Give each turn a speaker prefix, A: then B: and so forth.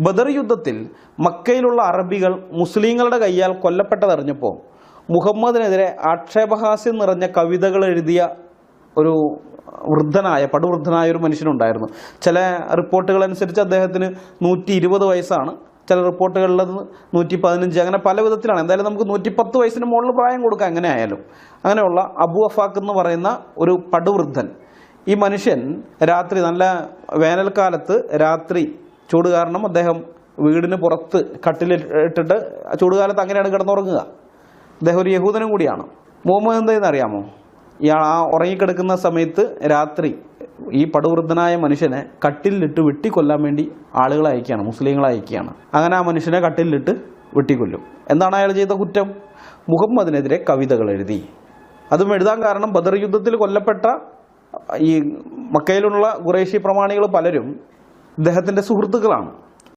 A: ബദർ യുദ്ധത്തിൽ മക്കയിലുള്ള അറബികൾ മുസ്ലിങ്ങളുടെ കയ്യാൽ കൊല്ലപ്പെട്ടതറിഞ്ഞപ്പോൾ മുഹമ്മദിനെതിരെ ആക്ഷേപഹാസ്യം നിറഞ്ഞ കവിതകൾ എഴുതിയ ഒരു വൃദ്ധനായ പടുവൃദ്ധനായ ഒരു മനുഷ്യനുണ്ടായിരുന്നു. ചില റിപ്പോർട്ടുകൾ അനുസരിച്ച് അദ്ദേഹത്തിന് നൂറ്റി ഇരുപത് വയസ്സാണ്. ചില റിപ്പോർട്ടുകളിൽ നൂറ്റി പതിനഞ്ച് അങ്ങനെ പല വിധത്തിലാണ്. എന്തായാലും നമുക്ക് നൂറ്റി പത്ത് വയസ്സിന് മുകളിൽ പ്രായം കൊടുക്കാം. എങ്ങനെ ആയാലും. അങ്ങനെയുള്ള അബു അഫാഖ് എന്ന് പറയുന്ന ഒരു പടുവൃദ്ധൻ. ഈ മനുഷ്യൻ രാത്രി നല്ല വേനൽക്കാലത്ത് രാത്രി ചൂട് കാരണം അദ്ദേഹം വീടിന് പുറത്ത് കട്ടിലിട്ടിട്ട് ചൂടുകാലത്ത് അങ്ങനെയാണ് കിടന്നുറങ്ങുക. അദ്ദേഹം ഒരു യഹൂദനും കൂടിയാണ്. മുഹമ്മദ് എന്തെന്ന് അറിയാമോ? ഇയാൾ ആ ഉറങ്ങിക്കിടക്കുന്ന സമയത്ത് രാത്രി ഈ പടുവൃദ്ധനായ മനുഷ്യനെ കട്ടിലിട്ട് വെട്ടിക്കൊല്ലാൻ വേണ്ടി ആളുകളെ അയക്കുകയാണ് മുസ്ലിങ്ങളെ അയക്കുകയാണ്. അങ്ങനെ ആ മനുഷ്യനെ കട്ടിലിട്ട് വെട്ടിക്കൊല്ലും. എന്താണ് അയാൾ ചെയ്ത കുറ്റം? മുഹമ്മദിനെതിരെ കവിതകൾ എഴുതി. അതും എഴുതാൻ കാരണം ബദർ യുദ്ധത്തിൽ കൊല്ലപ്പെട്ട ഈ മക്കയിലുള്ള ഖുറേഷി പ്രമാണികൾ പലരും ഇദ്ദേഹത്തിന്റെ സുഹൃത്തുക്കളാണ്.